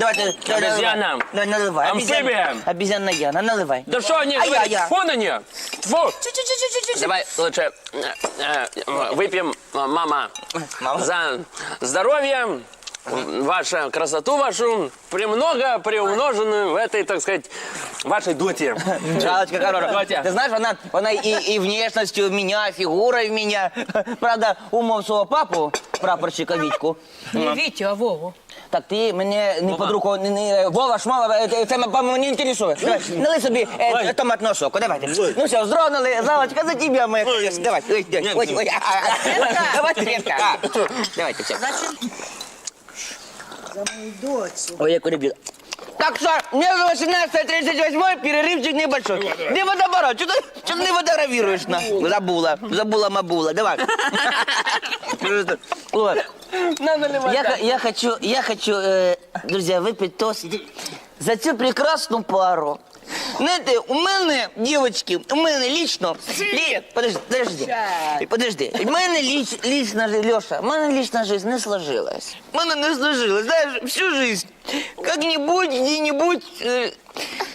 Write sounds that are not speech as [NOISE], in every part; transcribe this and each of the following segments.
Давай, ты, давай, наливай. Давай, наливай. Амфибия. Обезьяна Яна, наливай. Да что они А я, я. Фу на нее! Фу! Давай лучше э, выпьем, э, мама, Мама. за здоровье, вашу красоту вашу, премного приумноженную в этой, так сказать, вашей доте. Галочка хорошая. Давайте. Ты знаешь, она, она и, и внешностью меня, фигурой меня. Правда, умом свого папу, прапорщика Вітьку. Не Вітю, а Вову. Так ти мене не під руку, не, не, Вова, Шмова, е, це, це по-моєму, не інтересує. Давай, налий собі е, томатного соку, давайте. Ну все, зронили, Залочка, за тебе, моя красавица. Давай, ой, ой, ой, ой, а, а, а, давай, Светка. Давайте, все. Ой, я люблю. Так что, между 18 и 38 перерывчик небольшой. Где водоворот? Что ты, что ты не фотографируешь? На? Забула, забула мабула. Давай. Вот. Я, х- я хочу, я хочу, э, друзья, выпить тост за цю прекрасну пару. Знаєте, у мене, дівчатки, у мене лічно... Лі, подожди, подожди, подожди. У мене ліч, лічна жизнь, Леша, у мене лічна жизнь не сложилась. У мене не сложилась, знаєш, всю жизнь. Как-нибудь, где-нибудь, э,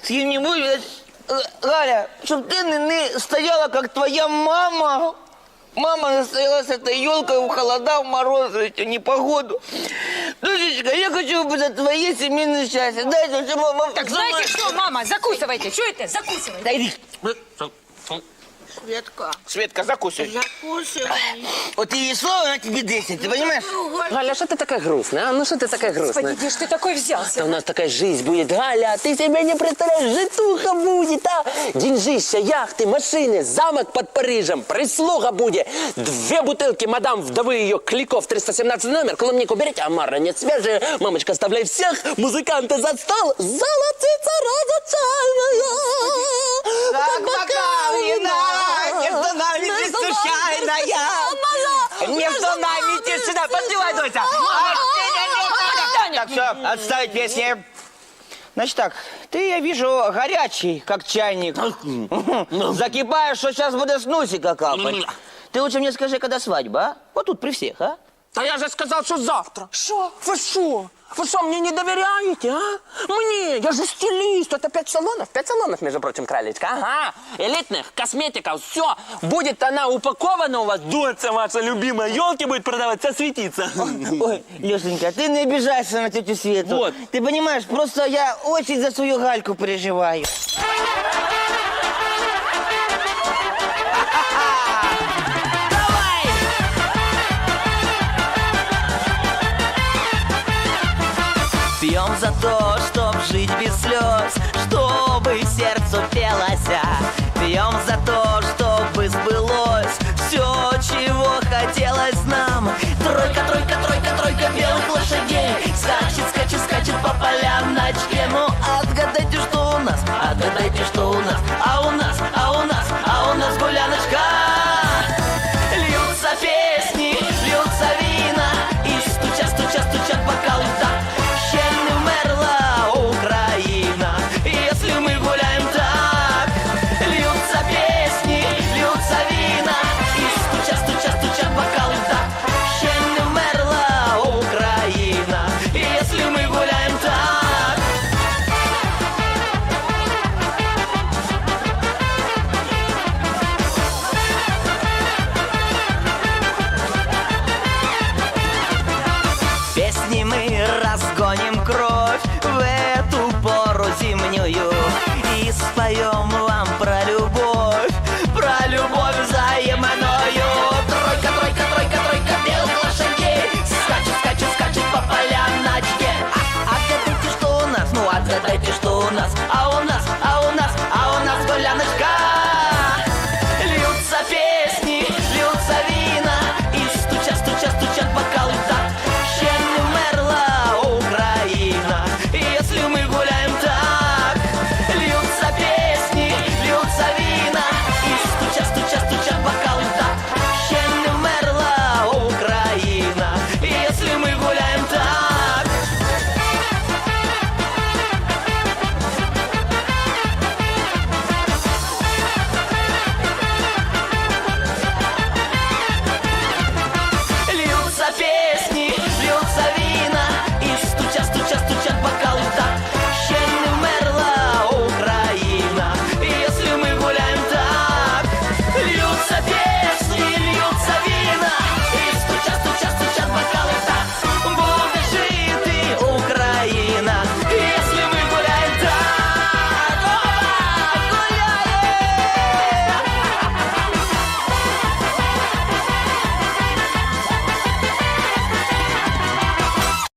с кем-нибудь, э, Галя, щоб ти не, не стояла, как твоя мама. Мама настояла с этой елкой у холода, в мороз, эти непогоду. Душечка, я хочу бы за твое семейное счастье. Дайте, чтобы мама... Так знаете что, мама, закусывайте. Что это? Закусывайте. Да иди. Светка, Светка, закусывай. закусывай. Вот и слово на тебе 10, ты понимаешь? Галя, что ты такая грустная, а? Ну что ты такая грустная? Господи, где ж ты такой взялся? Да у нас такая жизнь будет, Галя, ты себе не представляешь, житуха будет, а? Деньжища, яхты, машины, замок под Парижем, прислуга будет, две бутылки, мадам, вдовы ее, Кликов, 317 номер, клубнику берите, а Мара нет свежая, мамочка, оставляй всех, музыканты за стол, золотица разочарная. Между нами тишина. Подливай, Дося. Так, все, отставить песни. Значит так, ты, я вижу, горячий, как чайник. [LAUGHS] Закипаешь, что сейчас будет с носика капать. Ты лучше мне скажи, когда свадьба, а? Вот тут при всех, а? Да я же сказал, что завтра. Что? Вы что? Вы что, мне не доверяете, а? Мне, я же стилист. Это пять салонов, пять салонов, между прочим, кралечка. Ага, элитных, косметиков, все. Будет она упакована у вас, дочь ваша любимая, елки будет продаваться, светиться. Ой, Лешенька, ты не обижайся на тетю Свету. Вот. Ты понимаешь, просто я очень за свою Гальку переживаю. Пьем за то, чтоб жить без слез, us. Савіна.